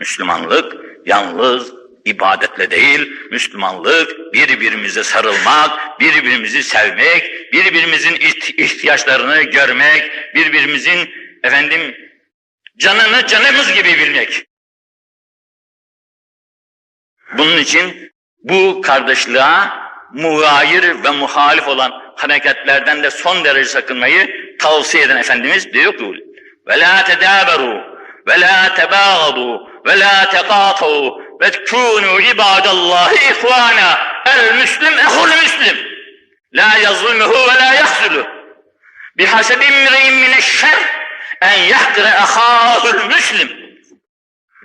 Müslümanlık yalnız ibadetle değil, Müslümanlık birbirimize sarılmak, birbirimizi sevmek, birbirimizin iht- ihtiyaçlarını görmek, birbirimizin efendim canını canımız gibi bilmek. Bunun için bu kardeşliğe muayir ve muhalif olan hareketlerden de son derece sakınmayı tavsiye eden Efendimiz diyor ki وَلَا تَدَابَرُوا وَلَا تَبَاغَضُوا وَلَا تَقَاطَوْا وَتْكُونُوا عِبَادَ اللّٰهِ اِخْوَانًا الْمُسْلِمْ اَخُ الْمُسْلِمْ لَا يَظْلُمُهُ وَلَا يَخْذُلُهُ بِحَسَبِ اِمْرِئٍ مِنَ الشَّرِّ اَنْ يَحْقِرَ اَخَاهُ الْمُسْلِمْ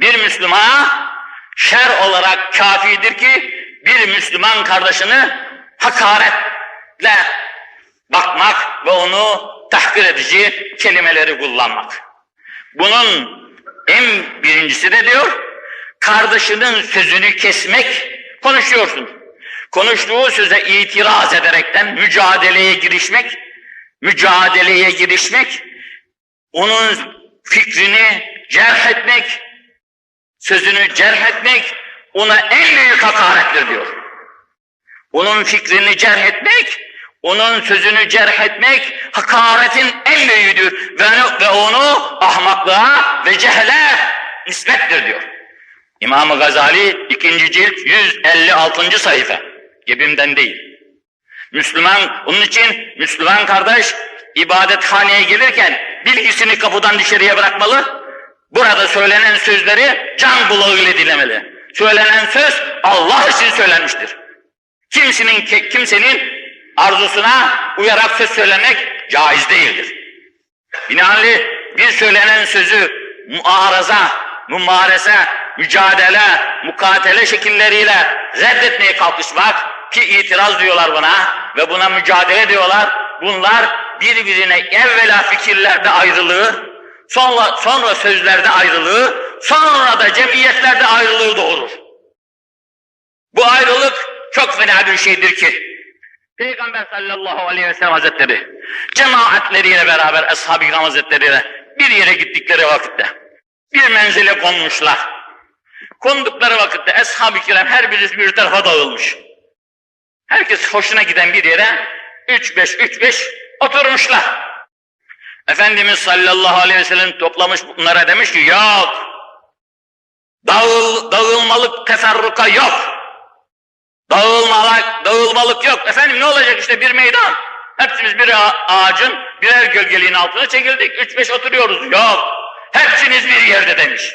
Bir Müslümana şer olarak kafidir ki bir Müslüman kardeşini hakaretle bakmak ve onu tahkir edici kelimeleri kullanmak. Bunun en birincisi de diyor, kardeşinin sözünü kesmek, konuşuyorsun. Konuştuğu söze itiraz ederekten mücadeleye girişmek, mücadeleye girişmek, onun fikrini cerh etmek, sözünü cerh etmek ona en büyük hakarettir diyor. Onun fikrini cerh etmek, onun sözünü cerh etmek hakaretin en büyüğüdür ve, ve onu ahmaklığa ve cehle nispettir diyor. İmam-ı Gazali 2. cilt 156. sayfa. Gebimden değil. Müslüman, onun için Müslüman kardeş ibadethaneye gelirken bilgisini kapıdan dışarıya bırakmalı, Burada söylenen sözleri can kulağıyla dinlemeli. Söylenen söz Allah için söylenmiştir. Kimsenin kimsenin arzusuna uyarak söz söylemek caiz değildir. Binaenaleyh bir söylenen sözü muaraza, mumarese, mücadele, mukatele şekilleriyle reddetmeye kalkışmak ki itiraz diyorlar buna ve buna mücadele diyorlar. Bunlar birbirine evvela fikirlerde ayrılığı, Sonra, sonra sözlerde ayrılığı, sonra da cemiyetlerde ayrılığı doğurur. Bu ayrılık çok fena bir şeydir ki. Peygamber sallallahu aleyhi ve sellem hazretleri cemaatleriyle beraber ashab-ı hazretleriyle bir yere gittikleri vakitte bir menzile konmuşlar. Kondukları vakitte ashab-ı kiram her birisi bir tarafa dağılmış. Herkes hoşuna giden bir yere üç beş üç beş oturmuşlar. Efendimiz sallallahu aleyhi ve sellem toplamış bunlara demiş ki yok. Dağıl, dağılmalık teferruka yok. Dağılmalık, yok. Efendim ne olacak işte bir meydan. Hepsimiz bir ağacın birer gölgeliğin altına çekildik. Üç beş oturuyoruz. Yok. Hepsiniz bir yerde demiş.